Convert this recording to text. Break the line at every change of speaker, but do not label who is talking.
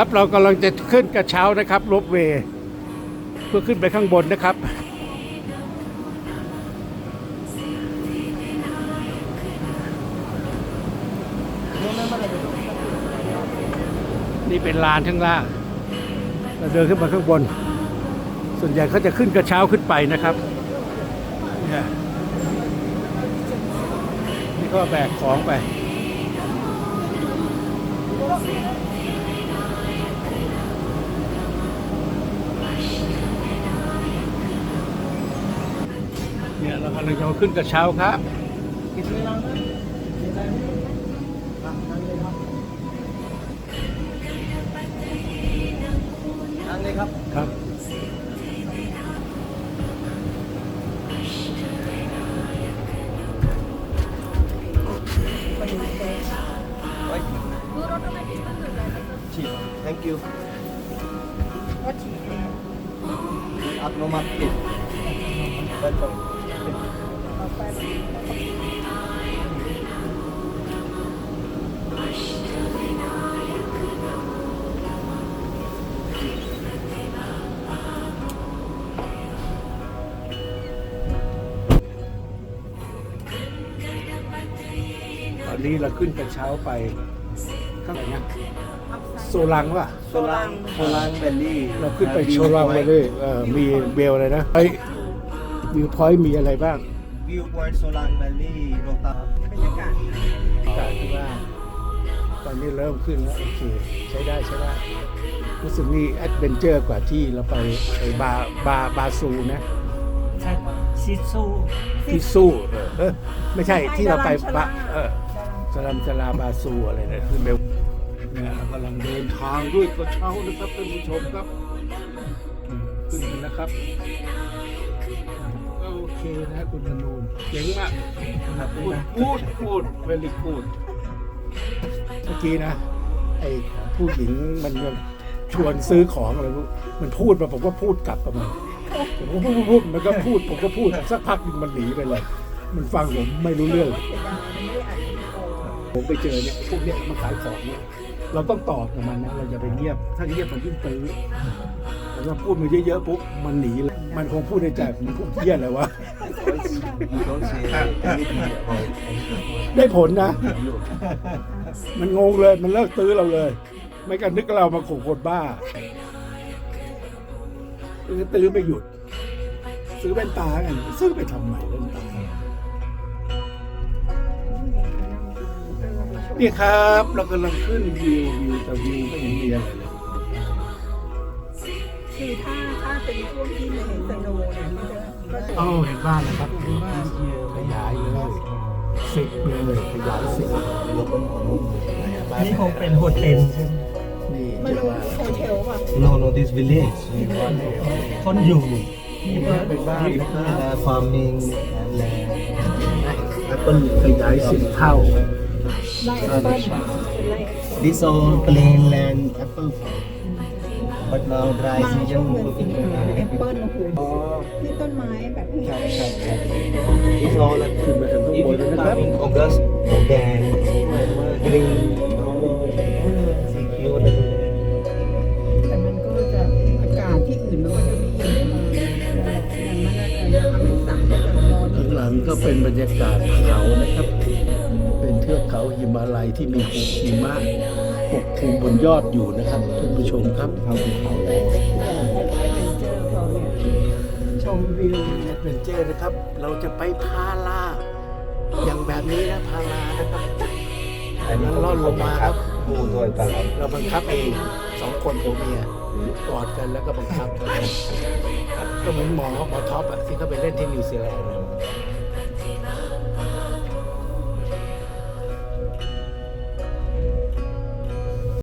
ครับเรากำลังจะขึ้นกระเช้านะครับรถเวเพื่อขึ้นไปข้างบนนะครับ นี่เป็นลานข้างล่าง เราเดินขึ้นมาข้างบน ส่วนใหญ่เขาจะขึ้นกระเช้าขึ้นไปนะครับนี่ก็แบกของไป เนี่ยเรากำลังจะขึ้นกระเช้าครับ
นั่งเลยครับ
ครับ
ฉีด thank you อัตโนมัติปิด welcome
ตอนนี้เราขึ้นกระเช้าไปข้างไหนนะโซลังว่ะ
โซลังโซลังเบลลี่
เราขึ้นไปโชลังไปเลยเออมีเบลอะไรนะไอ้วิวพอยต์มีอะไรบ้าง
วิวพอยต์โซลังเบลลี่โรตา
บรรยากาศ
จากที่ว่า ตอนนี้เริ่มขึ้นแล้ว โอเค ใช้ได้ใช้ได้ รู้สึกนี่แอดเวนเจอร์กว่าที่เราไปไอ้บาบาบาซูนะ
ชิซู
ที่สู้เออเออไม่ใช่ที่เราไปบะเออสลัมสลาบาซูอะไรนะคือเบลเนี่ยเรากำลังเดินทางด้วยกระเช้านะครับท่านผู้ชมครับอืมขึ้นกันนะครับโอ เคนะคุณธนูนเจ๋งมากพูดพูดพูดเวลิพูดเมื่อกี้นะไอ้ผู้หญิงมันยังชวนซื้อของอะไรรู้มันพูดมาผมก็พูดกลับกับมันผมก็พูดพูดพูดมันก็พูดผมก็พูดสักพักหนึงมันหนีไปเลย มันฟังผมไม่รู้เรื่อง
เสียดายไม่ได้อ่านวิดีโอ
ผมไปเจอเนี่ยพวกเนี่ยมาขายของเนี่ยเราต้องตอบกับมันนะเราอย่าไปเงียบ ถ้าเงียบมันยิ่งตื้อแต่ถ้าพูดมันเยอะๆปุ๊บมันหนีเลย มันคงพูดในใจผมพูดเยี่ยอะไรวะ
you don't say anything about
ได้ผลนะมันงงเลยมันเลิกตื้อเราเลย ไม่กันนึกว่าเรามาข่คนบ้าตื้อไม่หยุด ซื้อแว่นตากันซื้อไปทำไมแว่นตานี่ครับ เรากำลังขึ้นวิววิวแต่วิวไม่เห็นมีอะไรเลย
คือถ้าถ้าเป็นช่วงที่ไม่เห็นสโนว์เนี่ยมันจะก็จะ
โอ้เห็นบ้านนะครับขยายเลยสิบเลยขยายสิบ
นี่คงเป็นโฮเทลใช่ไหม
นี่
มา
เรียก
ดู
ว่า
โฮเทลป่ะ
no no this village
คนอยู่
นี่เป็นบ้าน
uh, farming and land
แอปเปิลขยายสิบเท่า
ไล่แอปเปิ้ลเป็นไล่
this all plain land apple farm but now dry
มาช่วงเดือนสิงหาแอปเปิ้ลโอ้โหนี่ต้นไม้แบบ
ใช่ใช่ใช่ this all at
ขึ้นไปถึงข้างบน
you
เลยนะครับ
coming August then green
แต่มันก็จะอากาศที่อื่นมันก็จะไม่เย็นมากอย่างมันอาจจะอเมซอนก็จะร้อน
ข้างหลังก็เป็นบรรยากาศเขานะครับ เป็นเทือกเขาหิมาลัยที่มีภูหิมะ ปกคลุมบนยอดอยู่นะครับท่านผู้ชมครับ
เข้าภูเขาแล้ว
เขาเนี่ยชมวิว
แอดเวนเจอร์นะครับ เราจะไปพาลาอย่างแบบนี้นะพาลานะครับ
อันนี้ก็ลงมาครับดูด้วยกันครับ
เราบังคับเองสองคนผัวเมียกอดกันแล้วก็บังคับ ก็เหมือนหมอหมอท็อปอะที่เขาไปเล่นที่นิวซีแลนด์